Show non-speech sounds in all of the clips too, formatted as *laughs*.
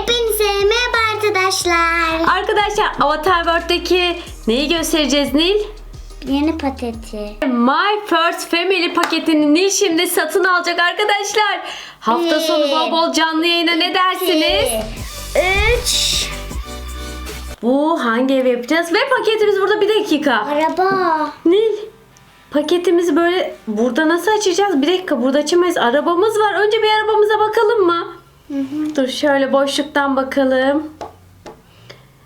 Hepinize merhaba arkadaşlar. Arkadaşlar Avatar World'daki neyi göstereceğiz Nil? Yeni pateti. My First Family paketini Nil şimdi satın alacak arkadaşlar. Hafta Bir, sonu bol bol canlı yayına ne dersiniz? 3. Bu hangi ev yapacağız? Ve paketimiz burada bir dakika. Araba. Nil paketimizi böyle burada nasıl açacağız? Bir dakika burada açamayız. Arabamız var. Önce bir arabamıza bakalım mı? Dur şöyle boşluktan bakalım.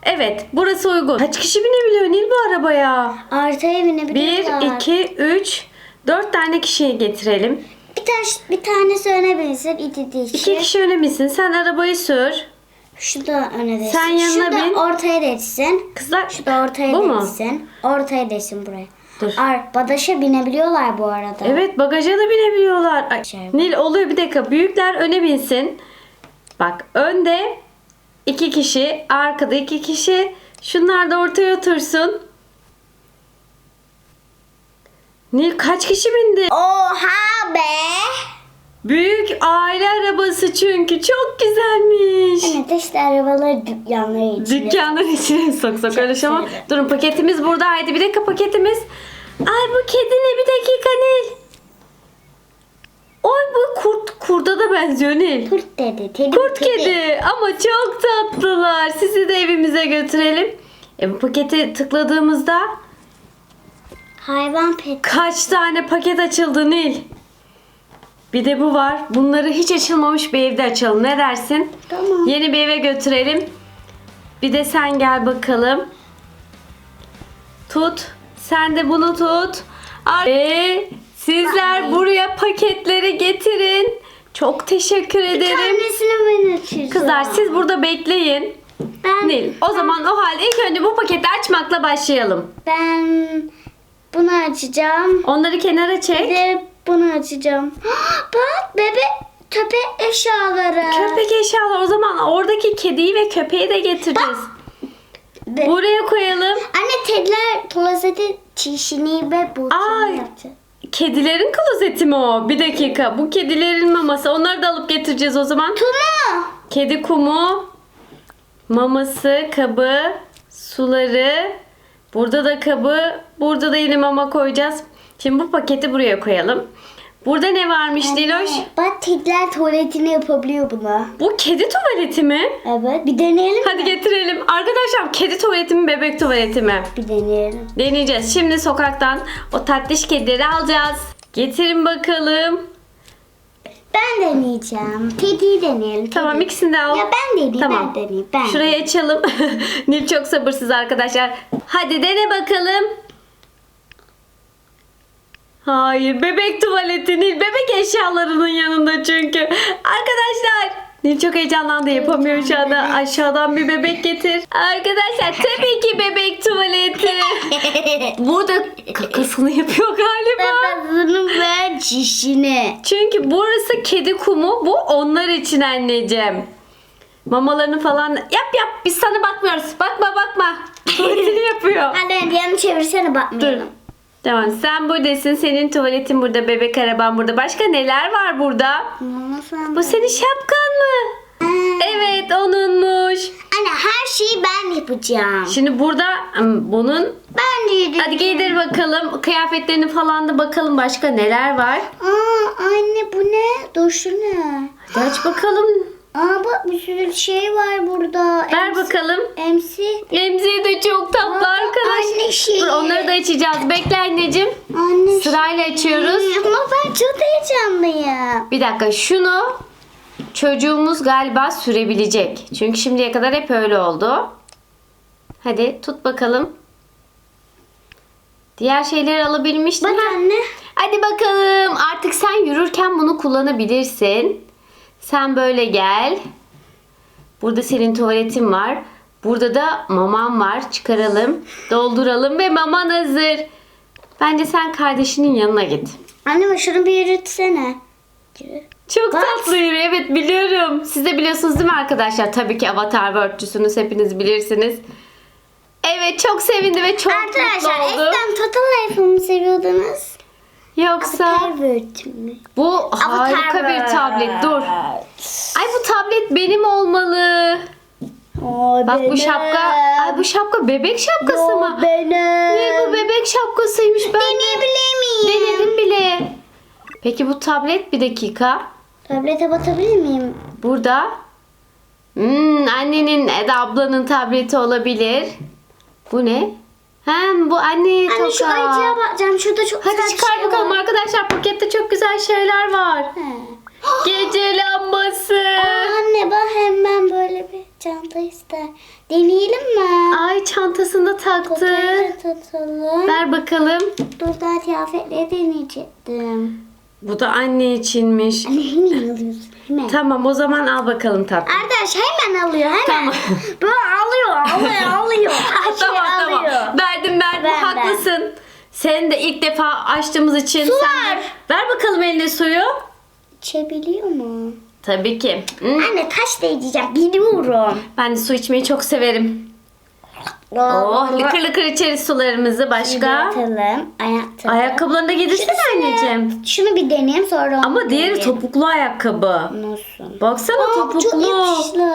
Evet burası uygun. Kaç kişi binebiliyor Nil bu arabaya? Artıya binebiliyorlar. 1, 2, 3, 4 tane kişiyi getirelim. Bir, taş, bir tanesi öne binsin. İki dişi. 2 kişi öne binsin. Sen arabayı sür. Şu da öne desin. Sen yanına Şu da bin. ortaya desin. Kızlar Şu da ortaya bu mu? desin. Ortaya desin buraya. Dur. Arbadaşa binebiliyorlar bu arada. Evet bagaja da binebiliyorlar. Ay, Şey. Nil oluyor bir dakika. Büyükler öne binsin. Bak önde iki kişi, arkada iki kişi. Şunlar da ortaya otursun. Nil kaç kişi bindi? Oha be. Büyük aile arabası çünkü çok güzelmiş. Evet işte arabaları dükkanları içine. Dükkanın içine *laughs* sok sok öyle şey ama. Durun paketimiz burada. Haydi bir dakika paketimiz. Ay bu kedi ne bir dakika Nil. Oy bu kurt kurda da benziyor Nil. Kurt dedi. Teddy Kurt kedi ama çok tatlılar. Sizi de evimize götürelim. E bu paketi tıkladığımızda Hayvan pet. kaç tane paket açıldı Nil? Bir de bu var. Bunları hiç açılmamış bir evde açalım. Ne dersin? Tamam. Yeni bir eve götürelim. Bir de sen gel bakalım. Tut. Sen de bunu tut. Ve sizler buraya paketleri getirin. Çok teşekkür Bir ederim. tanesini ben açacağım. Kızlar siz burada bekleyin. ben, Nil o zaman o halde ilk önce bu paketi açmakla başlayalım. Ben bunu açacağım. Onları kenara Bir çek. de bunu açacağım. *gasps* Bak bebe köpek eşyaları. Köpek eşyalar o zaman oradaki kediyi ve köpeği de getireceğiz. Be- Buraya koyalım. Anne tedler klozeti çişini ve Ay. butunu yaptı. Kedilerin klozeti mi o? Bir dakika. Bu kedilerin maması. Onları da alıp getireceğiz o zaman. Tumu. Kedi kumu, maması, kabı, suları. Burada da kabı. Burada da yine mama koyacağız. Şimdi bu paketi buraya koyalım. Burada ne varmış Diloş? Bak tedler tuvaletini yapabiliyor buna. Bu kedi tuvaleti mi? Evet bir deneyelim Hadi mi? getirelim. Arkadaşlar kedi tuvaleti mi bebek tuvaleti mi? Bir deneyelim. Deneyeceğiz. Şimdi sokaktan o tatlış kedileri alacağız. Getirin bakalım. Ben deneyeceğim. Teddy'yi deneyelim. Tamam Teddy. ikisini de al. Ya ben deneyeyim Tamam. ben deneyeyim. Ben. Şurayı açalım. *laughs* Nil çok sabırsız arkadaşlar. Hadi dene bakalım. Hayır bebek tuvaleti Nil. Bebek eşyalarının yanında çünkü. Arkadaşlar. Nil çok heyecanlandı yapamıyor şu anda. Aşağıdan bir bebek getir. Arkadaşlar tabii ki bebek tuvaleti. *laughs* Burada kakasını yapıyor galiba. Babasının ve çişini. Çünkü burası kedi kumu. Bu onlar için anneciğim. Mamalarını falan yap yap. Biz sana bakmıyoruz. Bakma bakma. *laughs* Tuvaletini yapıyor. Hadi yanı çevirsene Dur. Tamam sen buradasın. Senin tuvaletin burada. Bebek araban burada. Başka neler var burada? Mama sen Bu senin şapkan mı? Evet onunmuş. Anne her şeyi ben yapacağım. Şimdi burada ım, bunun Ben de yedim. hadi giydir bakalım. Kıyafetlerini falan da bakalım başka neler var. Aa anne bu ne? Dur şu ne? Hadi aç bakalım. Aa bak bir sürü şey var burada. Ver bakalım. Emsi. Emziği de çok tatlı Aa, arkadaş. anne şey. Dur onları da açacağız. Bekle anneciğim. Anne Sırayla açıyoruz. şey. Ama ben çok heyecanlıyım. Bir dakika şunu çocuğumuz galiba sürebilecek. Çünkü şimdiye kadar hep öyle oldu. Hadi tut bakalım. Diğer şeyleri alabilmiştin. Bak ha? anne. Hadi bakalım. Artık sen yürürken bunu kullanabilirsin. Sen böyle gel. Burada senin tuvaletin var. Burada da maman var. Çıkaralım, dolduralım ve maman hazır. Bence sen kardeşinin yanına git. Anne şunu bir yürütsene. Yürü. Çok Bak. tatlı yürü. Evet biliyorum. Siz de biliyorsunuz değil mi arkadaşlar? Tabii ki Avatar World'cüsünüz. Hepiniz bilirsiniz. Evet çok sevindi ve çok Arkadaşlar mutlu oldu. eskiden Total Life'ımı seviyordunuz. Yoksa Pervert mi? bu harika bir tablet. Dur. Ay bu tablet benim olmalı. Aa, Bak bu şapka. Ay bu şapka bebek şapkası mı? Benim. Ne bu bebek şapkasıymış ben. de- Deneyebilir miyim? Denedim bile. Peki bu tablet bir dakika. Tablete batabilir miyim? Burada. Hmm, annenin ya da ablanın tableti olabilir. Bu ne? Hem bu anne Anne şu toka. ayıcıya bakacağım. Şurada çok Hadi güzel çıkar bir şey bakalım var. arkadaşlar pakette çok güzel şeyler var. He. *gasps* Gece lambası. Aa, Anne bak hemen böyle bir çanta ister. Deneyelim mi? Ay çantasında taktı. Fotoğrafı tutalım. Ver bakalım. Dur daha kıyafetleri deneyecektim. Bu da anne içinmiş. Anne hemen alıyorsun. Hemen. Tamam o zaman al bakalım tatlım. Arkadaş hemen alıyor hemen. Tamam. *laughs* Böyle alıyor alıyor alıyor. Her *laughs* şeyi tamam tamam. alıyor. Verdim verdim Ver, haklısın. Sen de ilk defa açtığımız için Su sen de-. Ver bakalım eline suyu. İçebiliyor mu? Tabii ki. Hmm, Anne taş değeceğim biliyorum. Ben de su içmeyi çok severim. Oh lıkır lıkır içeriz sularımızı. Başka? Atalım. Ayakkabı. Ayakkabılarını da giydirsene anneciğim. Şunu bir deneyeyim sonra onu Ama diğeri deneyeyim. topuklu ayakkabı. Nasıl? Baksana Aa, topuklu. Çok yakışlı.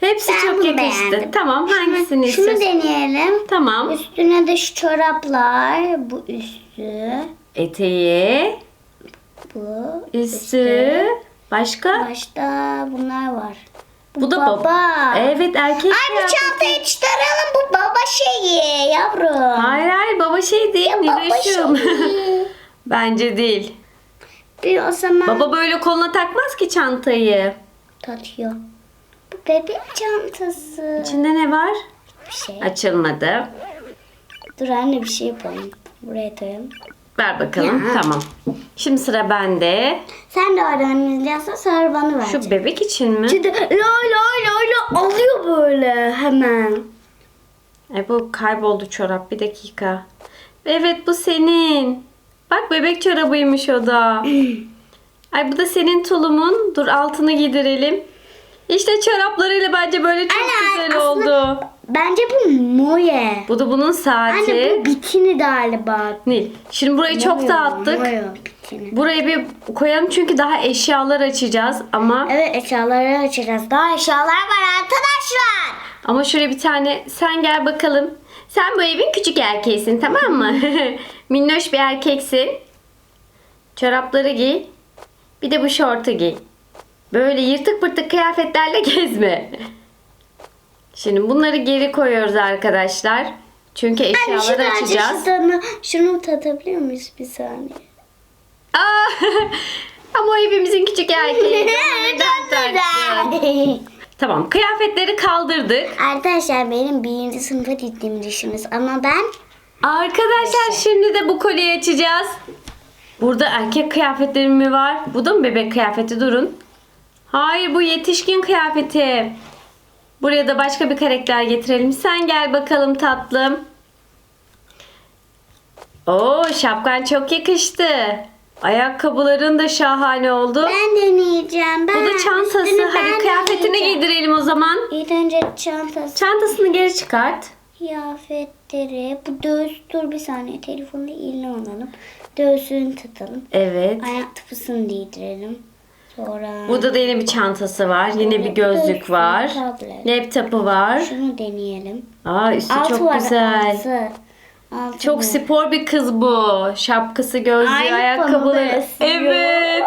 Hepsi Ben çok yakıştı. beğendim. Tamam hangisini Şunu istiyorsun? deneyelim. Tamam. Üstüne de şu çoraplar. Bu üstü. Eteği, Bu üstü. Başka? Başta bunlar var. Bu da baba. Evet erkek Ay bu çantayı çıkaralım. Bu baba şeyi yavrum. Hayır hayır baba şey değil Ya baba Niloş'um. şeyi. *laughs* Bence değil. Bir o zaman Baba böyle koluna takmaz ki çantayı. tatıyor. Bu bebek çantası. İçinde ne var? Bir şey. Açılmadı. Dur anne bir şey yapalım. Buraya koyalım. Ver bakalım. Ya. Tamam. Şimdi sıra bende. Sen de oradan izliyorsan sonra bana ver. Şu bebek için mi? Şimdi la la la la alıyor böyle hemen. E bu kayboldu çorap. Bir dakika. Evet bu senin. Bak bebek çorabıymış o da. *clears throat* Ay bu da senin tulumun. Dur altını giydirelim. İşte çoraplarıyla bence böyle çok Anne, güzel oldu. Bence bu Moye. Bu da bunun saati. Anne bu bikini galiba. Nil. Şimdi burayı çok dağıttık. Moye bikini. Burayı bir koyalım çünkü daha eşyalar açacağız ama Evet eşyaları açacağız. Daha eşyalar var arkadaşlar. ama şöyle bir tane sen gel bakalım. Sen bu evin küçük erkeğisin tamam mı? *laughs* Minnoş bir erkeksin. Çorapları giy. Bir de bu şortu giy. Böyle yırtık pırtık kıyafetlerle *laughs* gezme. Şimdi bunları geri koyuyoruz arkadaşlar. Çünkü Anne eşyaları şunu açacağız. aç şunu, şunu tatabiliyor muyuz bir saniye? Aa, *laughs* ama o evimizin küçük erkeği. *laughs* Neden? Tamam kıyafetleri kaldırdık. Arkadaşlar benim birinci sınıfa gittiğimi düşünürüz ama ben Arkadaşlar şimdi de bu kolyeyi açacağız. Burada erkek kıyafetlerim mi var? Bu da mı bebek kıyafeti? Durun. Hayır bu yetişkin kıyafeti. Buraya da başka bir karakter getirelim. Sen gel bakalım tatlım. Oo şapkan çok yakıştı. Ayakkabıların da şahane oldu. ben deneyeceğim. Ben Bu da çantası. üstünü Hadi kıyafetini deneyeceğim. giydirelim o zaman. İlk önce çantası, Çantasını geri çıkart. kıyafetleri. Bu göğüs dur bir saniye telefonu eline alalım. Göğsünü tutalım. Evet. Ayak tıpısını giydirelim. Sonra Burada da yine bir çantası var. Yine bir gözlük var. Tablet. Laptopu var. şunu deneyelim. Aa üstü Altı çok var, güzel. altı. Altı Çok spor bir kız bu. Şapkası, gözlüğü, Aynı ayakkabıları. Evet.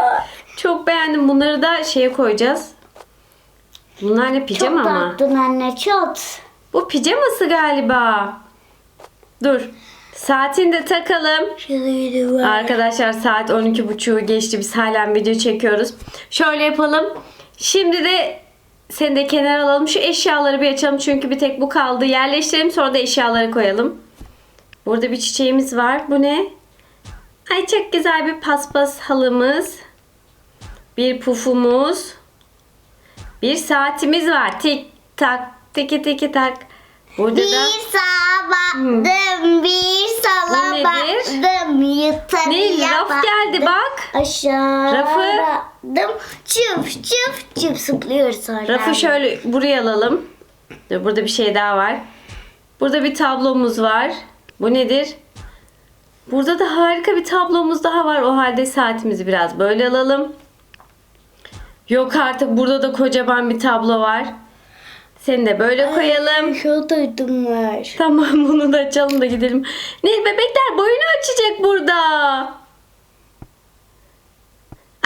Çok beğendim. Bunları da şeye koyacağız. Bunlar ne pijama Çok mı? taktın anne çok. Bu pijaması galiba. Dur. Saatini de takalım. Arkadaşlar saat 12.30'u geçti. Biz halen video çekiyoruz. Şöyle yapalım. Şimdi de seni de kenara alalım. Şu eşyaları bir açalım. Çünkü bir tek bu kaldı. Yerleştirelim sonra da eşyaları koyalım. Burada bir çiçeğimiz var. Bu ne? Ay çok güzel bir paspas halımız. Bir pufumuz. Bir saatimiz var. Tik tak tiki tiki tak. Burada Bir da sağa baktım, bir sola baktım, yutarıya ne raf geldi bak. Aşağı Rafı. baktım, çıp çıp çıp zıplıyoruz sonra. Rafı şöyle buraya alalım. Dur, burada bir şey daha var. Burada bir tablomuz var. Bu nedir? Burada da harika bir tablomuz daha var. O halde saatimizi biraz böyle alalım. Yok artık burada da kocaman bir tablo var. Seni de böyle koyalım. Duydum var. Tamam *laughs* bunu da açalım da gidelim. Nil bebekler boyunu ölçecek burada.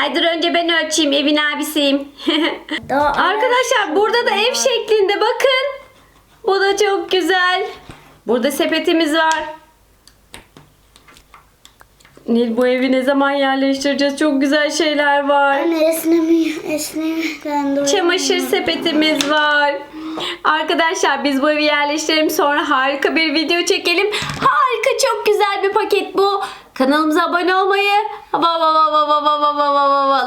Ay dur önce ben ölçeyim evin abisiyim. *laughs* Arkadaşlar burada da ev şeklinde bakın. Bu da çok güzel. Burada sepetimiz var. Nil bu evi ne zaman yerleştireceğiz? Çok güzel şeyler var. Anne esnemi, esnemeden dolayı. Çamaşır sepetimiz var. Arkadaşlar biz bu evi yerleştirelim sonra harika bir video çekelim. Harika çok güzel bir paket bu. Kanalımıza abone olmayı,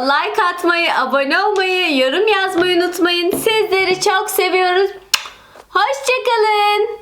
like atmayı, abone olmayı, yorum yazmayı unutmayın. Sizleri çok seviyoruz. Hoşçakalın.